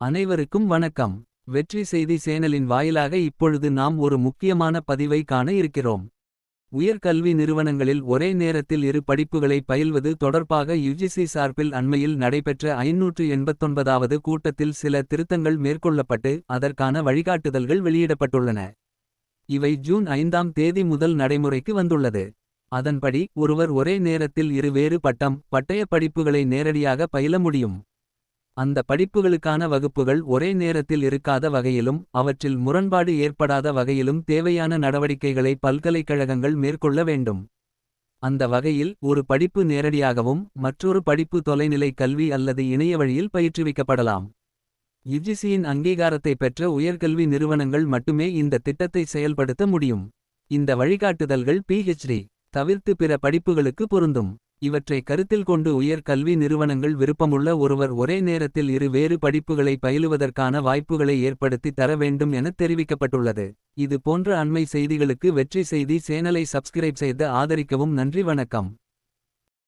அனைவருக்கும் வணக்கம். வெற்றி செய்தி சேனலின் வாயிலாக இப்பொழுது நாம் ஒரு முக்கியமான பதிவை காண இருக்கிறோம். உயர்கல்வி நிறுவனங்களில் ஒரே நேரத்தில் இரு படிப்புகளை பயில்வது தொடர்பாக யுஜிசி சார்பில் அண்மையில் நடைபெற்ற ஐநூற்று எண்பத்தொன்பதாவது கூட்டத்தில் சில திருத்தங்கள் மேற்கொள்ளப்பட்டு அதற்கான வழிகாட்டுதல்கள் வெளியிடப்பட்டுள்ளன. இவை ஜூன் ஐந்தாம் தேதி முதல் நடைமுறைக்கு வந்துள்ளது. அதன்படி ஒருவர் ஒரே நேரத்தில் இருவேறு பட்டம் பட்டயப் படிப்புகளை நேரடியாக பயில முடியும். அந்த படிப்புகளுக்கான வகுப்புகள் ஒரே நேரத்தில் இருக்காத வகையிலும் அவற்றில் முரண்பாடு ஏற்படாத வகையிலும் தேவையான நடவடிக்கைகளை பல்கலைக்கழகங்கள் மேற்கொள்ள வேண்டும். அந்த வகையில் ஒரு படிப்பு நேரடியாகவும் மற்றொரு படிப்பு தொலைநிலை கல்வி அல்லது இணைய வழியில் பயிற்றுவிக்கப்படலாம். யுஜிசியின் அங்கீகாரத்தை பெற்ற உயர்கல்வி நிறுவனங்கள் மட்டுமே இந்த திட்டத்தை செயல்படுத்த முடியும். இந்த வழிகாட்டுதல்கள் பிஹெச்டி தவிர்த்து பிற படிப்புகளுக்கு பொருந்தும். இவற்றை கருத்தில் கொண்டு உயர் கல்வி நிறுவனங்கள் விருப்பமுள்ள ஒருவர் ஒரே நேரத்தில் இரு வேறு படிப்புகளை பயிலுவதற்கான வாய்ப்புகளை ஏற்படுத்தி தர வேண்டும் என தெரிவிக்கப்பட்டுள்ளது. இது போன்ற அண்மை செய்திகளுக்கு வெற்றி செய்தி சேனலை சப்ஸ்கிரைப் செய்து ஆதரிக்கவும் நன்றி வணக்கம்.